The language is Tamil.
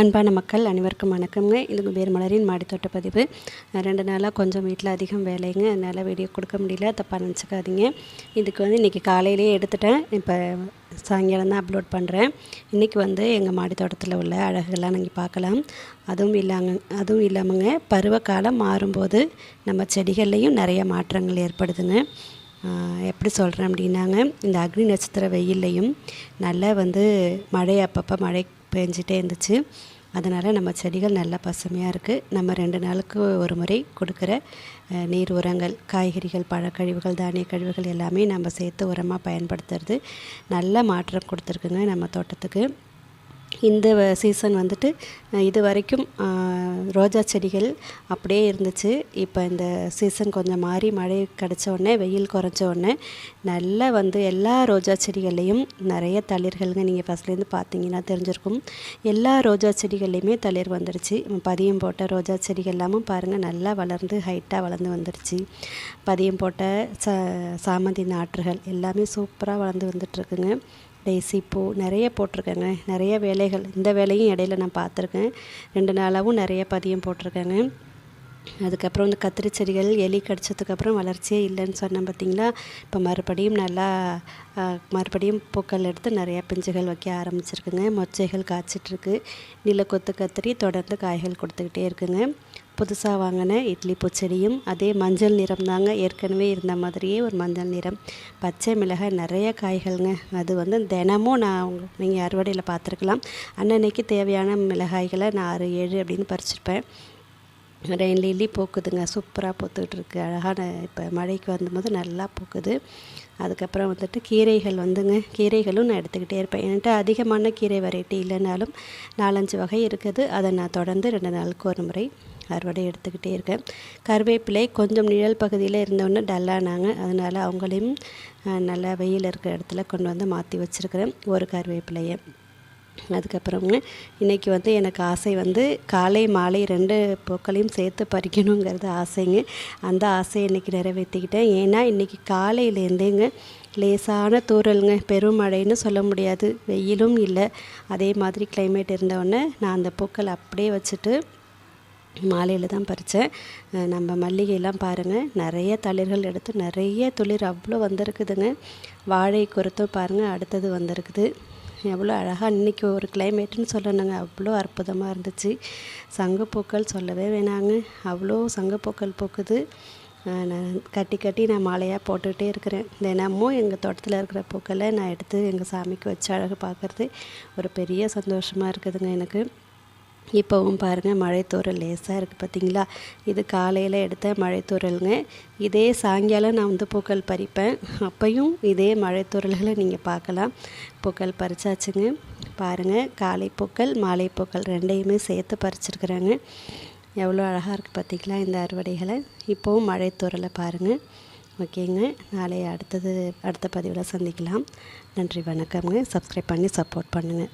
அன்பான மக்கள் அனைவருக்கும் வணக்கங்க இது பேர் மலரின் மாடித்தோட்ட பதிவு. ரெண்டு நாளாக கொஞ்சம் வீட்டில் அதிகம் வேலைங்க. அதனால் வீடியோ கொடுக்க முடியல. தப்பாக நினச்சிக்காதீங்க. இதுக்கு வந்து இன்றைக்கி காலையிலேயே எடுத்துட்டேன். இப்போ சாயங்காலம் தான் அப்லோட் பண்ணுறேன் இன்றைக்கி வந்து எங்கள் மாடித்தோட்டத்தில் உள்ள அழகுகள்லாம் நீங்கள் பார்க்கலாம். அதுவும் இல்லாங்க அதுவும் இல்லாமங்க பருவகாலம் மாறும்போது நம்ம செடிகள்லேயும் நிறைய மாற்றங்கள் ஏற்படுதுங்க. எப்படி சொல்கிறேன் அப்படின்னாங்க இந்த அக்னி நட்சத்திர வெயில்லையும் நல்லா வந்து மழை அப்பப்போ மழை பெஞ்சிட்டே இருந்துச்சு. அதனால் நம்ம செடிகள் நல்லா பசுமையாக இருக்குது நம்ம ரெண்டு நாளுக்கு ஒரு முறை கொடுக்குற நீர் உரங்கள் காய்கறிகள் பழக்கழிவுகள் தானிய கழிவுகள் எல்லாமே நம்ம சேர்த்து உரமாக பயன்படுத்துறது. நல்ல மாற்றம் கொடுத்துருக்குங்க நம்ம தோட்டத்துக்கு. இந்த சீசன் வந்துட்டு இது வரைக்கும் ரோஜா செடிகள் அப்படியே இருந்துச்சு. இப்போ இந்த சீசன் கொஞ்சம் மாறி மழை கிடச்ச உடனே வெயில் குறைஞ்ச உடனே நல்லா வந்து எல்லா ரோஜா செடிகள்லேயும் நிறைய தளிர்களுங்க நீங்கள் ஃபஸ்ட்லேருந்து பார்த்தீங்கன்னா தெரிஞ்சிருக்கும். எல்லா ரோஜா செடிகள்லேயுமே தளிர் வந்துடுச்சு. பதியம் போட்ட ரோஜா செடிகள் எல்லாமும் பாருங்கள் நல்லா வளர்ந்து ஹைட்டாக வளர்ந்து வந்துடுச்சு. பதியம் போட்ட ச சாமந்தி நாற்றுகள் எல்லாமே சூப்பராக வளர்ந்து வந்துட்டுருக்குங்க. டெய்ஸி பூ நிறைய போட்டிருக்கேங்க. நிறைய வேலைகள். இந்த வேலையும் இடையில நான் பார்த்துருக்கேன். ரெண்டு நாளாகவும் நிறைய பதியம் போட்டிருக்கேங்க. அதுக்கப்புறம் இந்த கத்திரி செடிகள் எலி கடிச்சதுக்கப்புறம் வளர்ச்சியே இல்லைன்னு சொன்னேன் பார்த்தீங்களா? இப்போ மறுபடியும் நல்லா மறுபடியும் பூக்கள் எடுத்து நிறையா பிஞ்சுகள் வைக்க ஆரம்பிச்சிருக்குங்க. மொச்சைகள் காய்ச்சிட்ருக்கு. நிலக்கொத்து கத்திரி தொடர்ந்து காய்கள் கொடுத்துக்கிட்டே இருக்குங்க. புதுசாக வாங்கின இட்லி பூச்செடியும் அதே மஞ்சள் நிறம் தாங்க ஏற்கனவே இருந்த மாதிரியே ஒரு மஞ்சள் நிறம். பச்சை மிளகாய் நிறைய காய்கள்ங்க. அது வந்து தினமும் நான் நீங்கள் அறுவடையில் பார்த்துருக்கலாம். அன்னன்னைக்கு தேவையான மிளகாய்களை நான் ஆறு ஏழு அப்படின்னு பறிச்சிருப்பேன். Rain lily பூக்குதுங்க. சூப்பராக பூத்துக்கிட்டுருக்கு. அழகான இப்போ மழைக்கு வந்தபோது நல்லா பூக்குது. அதுக்கப்புறம் வந்துட்டு கீரைகள் வந்துங்க. கீரைகளும் நான் எடுத்துக்கிட்டே இருப்பேன். என்கிட்ட அதிகமான கீரை வெரைட்டி இல்லைனாலும் நாலஞ்சு வகை இருக்குது. அதை நான் தொடர்ந்து ரெண்டு நாளுக்கு ஒரு முறை அறுவடை எடுத்துக்கிட்டே இருக்கேன். கருவேப்பிலை கொஞ்சம் நிழல் பகுதியில் இருந்தோன்னே டல்லானாங்க அதனால் அவங்களையும் நல்லா வெயில் இருக்கிற இடத்துல கொண்டு வந்து மாற்றி வச்சுருக்கிறேன். ஒரு கருவேப்பிலையை. அதுக்கப்புறம் இன்றைக்கி வந்து எனக்கு ஆசை வந்து காலை மாலை ரெண்டு பூக்களையும் சேர்த்து பறிக்கணுங்கிறது ஆசைங்க. அந்த ஆசையை இன்றைக்கி நிறைவேற்றிக்கிட்டேன் ஏன்னா இன்றைக்கி காலையிலேருந்தேங்க லேசான தூரலுங்க பெருமழைன்னு சொல்ல முடியாது. வெயிலும் இல்லை. அதே மாதிரி கிளைமேட் இருந்தவுடனே நான் அந்த பூக்கள் அப்படியே வச்சுட்டு மாலையில் தான் பறித்தேன் நம்ம மல்லிகையெல்லாம் பாருங்கள் நிறைய தளிர்கள் எடுத்து நிறைய துளிர் அவ்வளோ வந்திருக்குதுங்க. வாழை குறுத்தும் பாருங்கள் அடுத்தது வந்திருக்குது. எவ்வளோ அழகாக இன்றைக்கி ஒரு கிளைமேட்டுன்னு சொல்லணுங்க. அவ்வளோ அற்புதமாக இருந்துச்சு. சங்குப்பூக்கள் சொல்லவே வேணாங்க. அவ்வளோ சங்குப்பூக்கள் பூக்குது. நான் கட்டி கட்டி நான் மாலையாக போட்டுக்கிட்டே இருக்கிறேன். தினமும் எங்கள் தோட்டத்தில் இருக்கிற பூக்களை நான் எடுத்து எங்கள் சாமிக்கு வச்சு அழகு பார்க்குறது ஒரு பெரிய சந்தோஷமாக இருக்குதுங்க எனக்கு. இப்போவும் பாருங்கள் மழைத்தூரல் லேசாக இருக்குது பார்த்தீங்களா இது காலையில் எடுத்த மழைத்தூரலுங்க இதே சாயங்காலம் நான் வந்து பூக்கள் பறிப்பேன். அப்பையும் இதே மழைத்தூரல்களை நீங்கள் பார்க்கலாம். பூக்கள் பறிச்சாச்சுங்க. பாருங்கள் காலை பூக்கள் மாலை பூக்கள் ரெண்டையுமே சேர்த்து பறிச்சிருக்கிறாங்க. எவ்வளோ அழகாக இருக்குது பார்த்திங்களா இந்த அறுவடைகளை. இப்போவும் மழைத்தூரலை பாருங்கள் ஓகேங்க நாளை அடுத்தது அடுத்த பதிவில் சந்திக்கலாம். நன்றி வணக்கம்ங்க. சப்ஸ்கிரைப் பண்ணி சப்போர்ட் பண்ணுங்கள்